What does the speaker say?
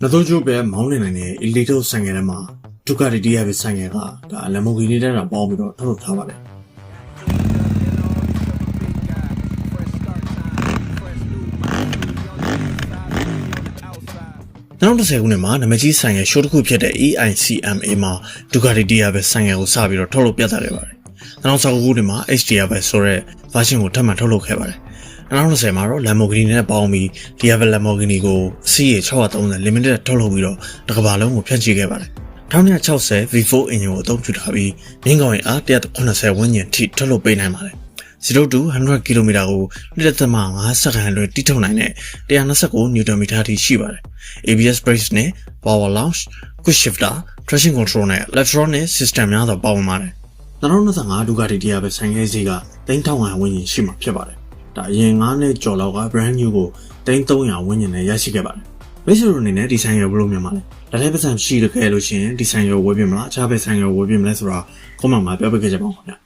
နောက်ဆုံးကျုပ်ပဲမောင်းနေနိုင်တဲ့ Elite ဆိုင်ငယ်ထဲမှာဒုက္ခတီတရားပဲဆိုင်ငယ်ကဒါ Lamborghini နဲ့တော့ပေါင်းပြီးတော့ထုတ်လုပ်ထားပါတယ်နောက်တစ်ဆယ်ခုနှစ်မှာနာမည်ကြီးဆိုင်ငယ် show တစ်ခုဖြစ်တဲ့ EICMA မှာဒုက္ခတီတရားပဲဆိုင်ငယ်ကိုစပြီးတော့ထုတ်လုပ်ပြသခဲ့ပါတယ်။ နောက်ဆောက်ခုနှစ်မှာ HDR ပဲဆိုတဲ့ version ကိုထပ်မံထုတ်လုပ်ခဲ့ပါတယ်။2020မှာတော့ Lamborghini နဲ့ပေါင်းပြီး Diablo Lamborghini ကိုအစီးရေ630 limited ထုတ်လုပ်ပြီးတော့တစ်ကမ္ဘာလုံးကိုဖြန့်ချိခဲ့ပါတယ်။1960 V4 engine ကိုအသုံးပြုထားပြီးမြင်းကောင်ရင်အား180ဝန်းကျင်ထိထုတ်လုပ်ပေးနိုင်ပါတယ်။0 to 100 km ကို1.5စက္ကန့်အတွင်းတိထုတ်နိုင်တဲ့129 Nm ထိရှိပါတယ်။ ABS brakes နဲ့ power launch, quick shifter, traction control နဲ့ electronic system များစွာပါဝင်ပါတယ်။ 2025ဒုက္ခတီတရားပဲဆိုင်ငယ်စီက3500ဝန်းကျင်ရှိမှာဖြစ်ပါတယ်။ဒါအရင်9နှစ်ကျော်လောက်က brand new ကို3300ဝန်းကျင်နဲ့ရရှိခဲ့ပါတယ်။မိတ်ဆွေတို့အနေနဲ့ဒီဆိုင်ရဘယ်လိုမြင်ပါလဲ။ဒါလည်းပတ်စံရှိရခဲ့လို့ရှိရင်ဒီဆိုင်ရဝယ်ပြမလားအခြားဘက်ဆိုင်ရဝယ်ပြမလဲဆိုတာ comment မှာပြောပြခဲ့ကြပါဦးခင်ဗျာ။